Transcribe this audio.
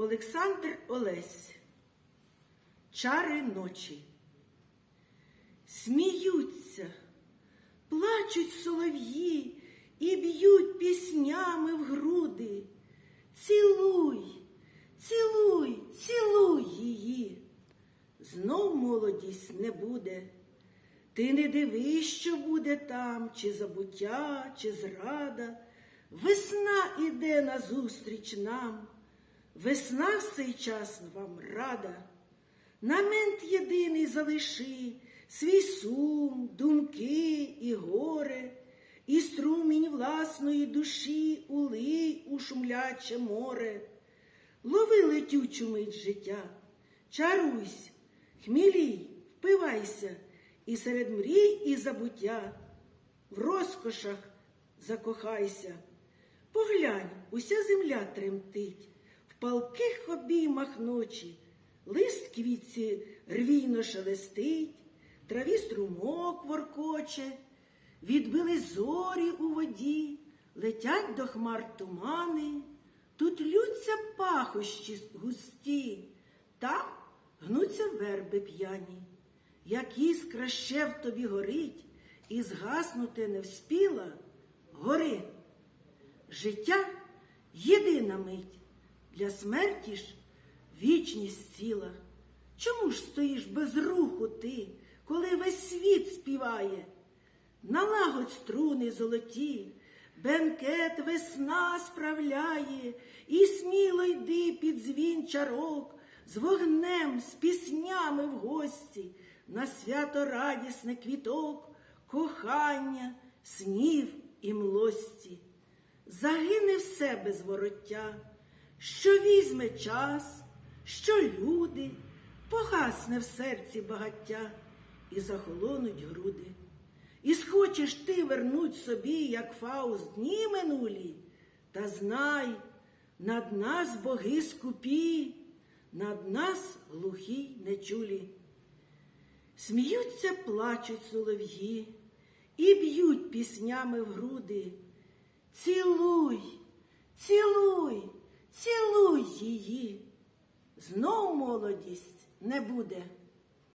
Олександр Олесь. Чари ночі. Сміються, плачуть солов'ї і б'ють піснями в груди. Цілуй, цілуй, цілуй її. Знов молодість не буде. Ти не дивись, що буде там, чи забуття, чи зрада. Весна іде назустріч нам, весна в цей час вам рада. На мент єдиний залиши свій сум, думки і горе, і струмінь власної душі улий у шумляче море. Лови летючу мить життя, чаруйся, хмілій, впивайся, і серед мрій і забуття в розкошах закохайся. Поглянь, уся земля тремтить, палких обіймах ночі, лист квітці рвійно шелестить, траві струмок воркоче, відбили зорі у воді, летять до хмар тумани, тут лються пахощі густі, там гнуться верби п'яні. Як іскра ще в тобі горить, і згаснути не вспіла, гори. Життя єдина мить, для смерті ж вічність ціла. Чому ж стоїш без руху ти, коли весь світ співає? Налагодь струни золоті, бенкет весна справляє, і сміло йди під дзвін чарок, з вогнем, з піснями в гості, на свято радісне квіток, кохання, снів і млості загине все без вороття, що візьме час, що люди, погасне в серці багаття і захолонуть груди. І схочеш ти вернуть собі, як Фауст, дні минулі, та знай, над нас боги скупі, над нас глухі нечулі. Сміються, плачуть солов'ї і б'ють піснями в груди. Цілуй, цілуй, цілуй її. Знов молодість не буде.